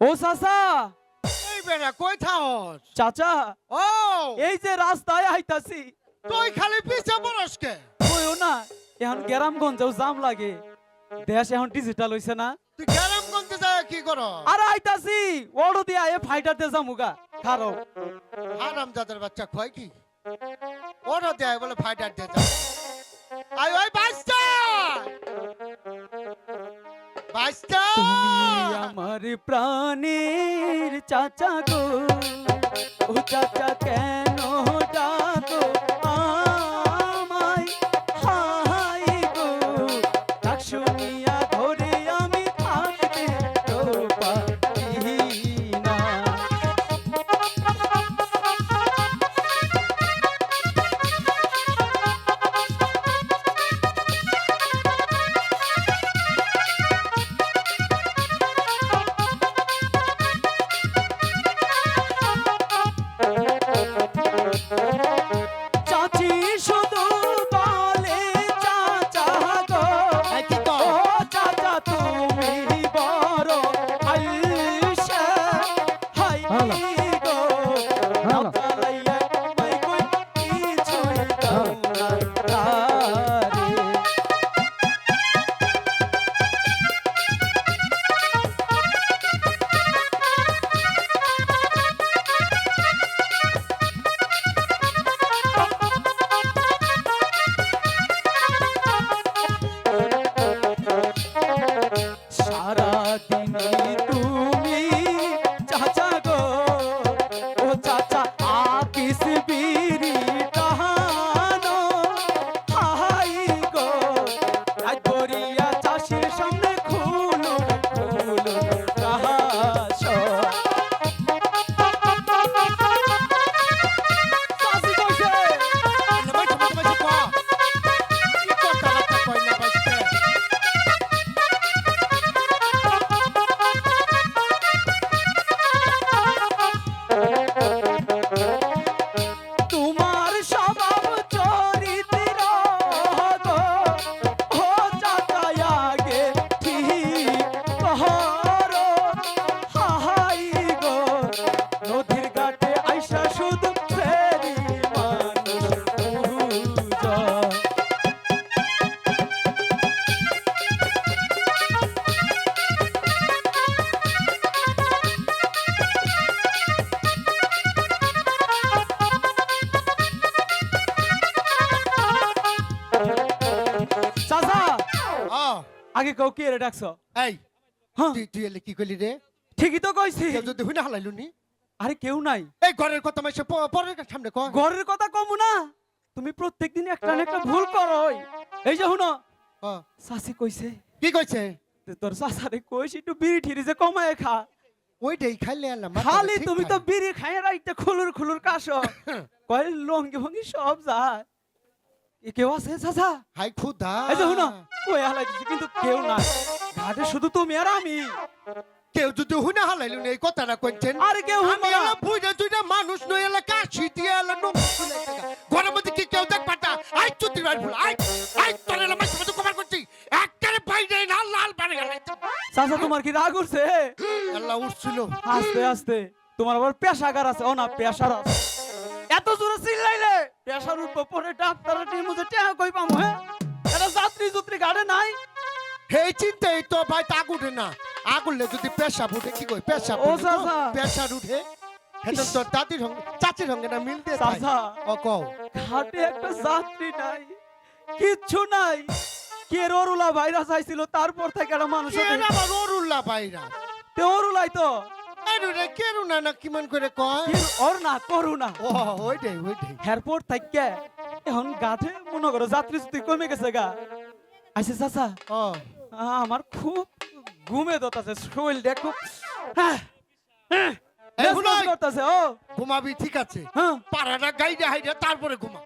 ও চাচা। এই কই চাচা ও! এই যে রাস্তায় আইতাছি। তুই খালি পিছে কইও না এখন গ্রামগঞ্জেও জাম লাগে। দেশ এখন ডিজিটাল হইছে না। তুই যায় কি কর আরে আইতাছি ওড়ো দিয়া এ ফাইটারতে যামুগা খারো। হারাম জাতের বাচ্চা কয় কি? ওরা দেয় বলে ফাইটার দিয়ে যা। আই ওই বাস্তা তুমি আমার প্রাণের চাচা গো। ও চাচা কেন চাষের সামনে আগে কাউ কে রে ডাকছ? এই হ্যাঁ। তুই তুই এলে কি করলি রে? ঠিকই তো কইছি। কেউ যদি হুইনা হালাইলু নি? আরে কেউ নাই। এই ঘরের কথা মাইছে পরের সামনে কয় ঘরের কথা কমু না। তুমি প্রত্যেকদিন একটা না একটা ভুল করো এই যে ও, চাচি কইছে কি কইছে? তোর চাচারে কইছি একটু বিড়ি ঠিরি যে কমায় খা। ওইটাই খাইলে আনলাম খালি তুমি তো বিড়ি খাই রাইতে খুলুর খুলুর কাশ। কয় লঙ্গি ভঙ্গি সব যায়। এ কেউ আছে চাচা? হাই খুদা এই যে শুনো কই হালাই কিন্তু কেউ নাই। ঘাটে শুধু তুমি আর আমি। কেউ যদি হুইনা হালাইলু এই কথাটা কইছেন আরে কেউ আমি এলা বুইরা দুইটা মানুষ নই এলা কাশি দিয়ে এলা নো ঘরের মধ্যে কি কেউ দেখ পাটা আই চুতি বাড়ি ফুল আই আই তোর এলা মাইছে মতো কভার করছি। একবারে বাইরে না লাল বাড়ি গেল চাচা তোমার কি রাগ উঠছে? আল্লাহ উঠছিল। আস্তে আস্তে। তোমার আবার পেশাগার আছে ও না পেশার আছে। এত জোরে চিল্লাইলে পেশার উঠবো পরে ডাক্তারের টিম মুঝে টেহা কই পামু হ্যাঁ? যাত্রী যুত্রী গাড়ে নাই? এই চিন্তাই তো ভাই তাক উঠে না। আগুলে যদি পেশাব উঠে কি কই পেশাব ও চাচা। পেশার উঠে হেতন তোর দাদির সঙ্গে চাচির সঙ্গে না মিলতে চাচা। ও কও। ঘাটে একটা যাত্রী নাই কিচ্ছু নাই। কে রোরুলা ভাইরাস আইছিল তারপর থেকে একটা মানুষ কে না আবার অরুল্লা বাইরা তে তো। এরু রে কেরু না কিমান করে কয়? কি ওর না করুণা ও ওইটাই ওইটাই। এরপর থেকে এখন গাঠে মনে করো যাত্রী যদি কমে গেছে গা। আইসে চাচা ও। আমার খুব ঘুমে দতাছে শরীরটা খুব হ্যাঁ, হ্যাঁ। ও। ঘুমাবি ঠিক আছে। হ্যাঁ। পাড়াটা গাইডে হাইডে তারপরে ঘুমা।